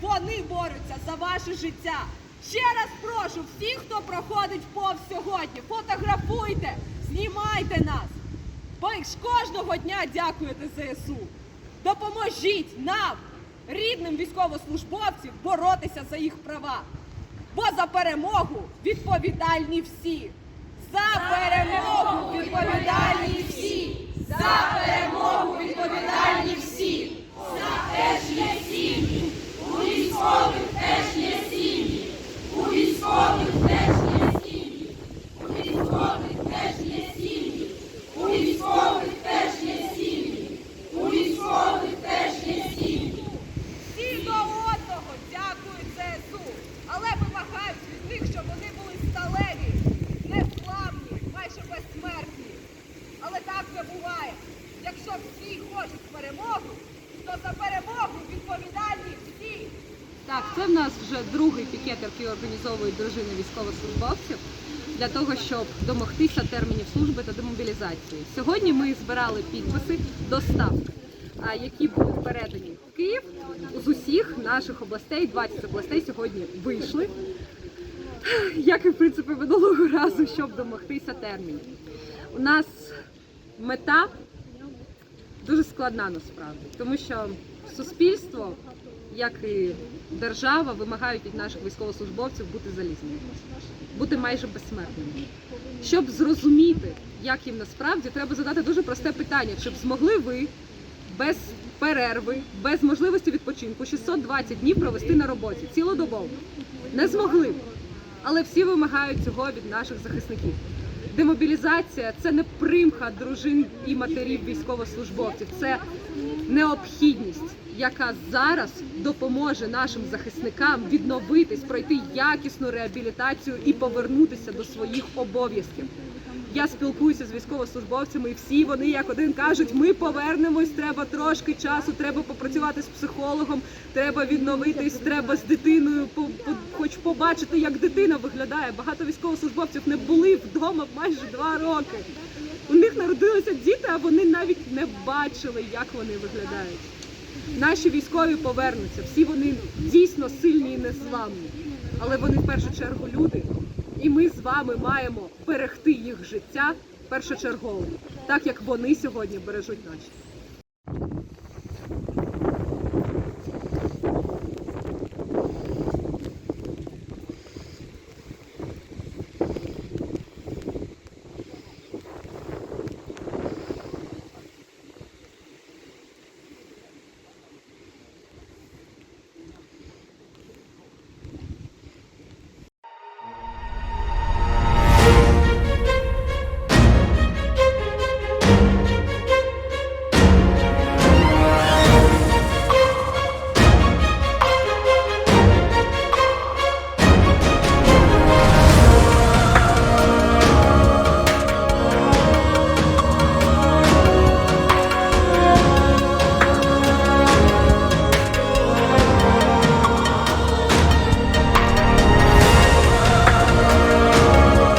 вони борються за ваше життя. Ще раз прошу всіх, хто проходить повз сьогодні, фотографуйте, знімайте нас. Бо ж кожного дня дякуєте ЗСУ. Допоможіть нам, рідним військовослужбовцям, боротися за їх права. Бо за перемогу відповідальні всі. За перемогу відповідальні всі. За перемогу відповідальні всі. Всі до одного дякують ЗСУ, але вимагають від них, щоб вони були сталеві, незламні, майже безсмертні. Але так не буває. Якщо всі хочуть перемогу, то за перемогу відповідальні всі. Так, це в нас вже другий пікет, який організовують дружини військовослужбовців для того, щоб домогтися термінів служби та демобілізації. Сьогодні ми збирали підписи до ставки, які були передані в Київ з усіх наших областей. 20 областей сьогодні вийшли. Як і в принципі минулого разу, щоб домогтися термінів. У нас мета дуже складна насправді, тому що суспільство, як і держава, вимагають від наших військовослужбовців бути залізними, бути майже безсмертними. Щоб зрозуміти, як їм насправді, треба задати дуже просте питання: чи б змогли ви без перерви, без можливості відпочинку 620 днів провести на роботі цілодобово? Не змогли. Але всі вимагають цього від наших захисників. Демобілізація це не примха дружин і матерів військовослужбовців, це необхідність, яка зараз допоможе нашим захисникам відновитись, пройти якісну реабілітацію і повернутися до своїх обов'язків. Я спілкуюся з військовослужбовцями, і всі вони як один кажуть: ми повернемось, треба трошки часу, треба попрацювати з психологом, треба відновитись, треба з дитиною, по, по- хоч побачити, як дитина виглядає. Багато військовослужбовців не були вдома майже два роки. У них народилися діти, а вони навіть не бачили, як вони виглядають. Наші військові повернуться. Всі вони дійсно сильні і незламні, але вони в першу чергу люди. І ми з вами маємо берегти їх життя першочергово, так як вони сьогодні бережуть наші.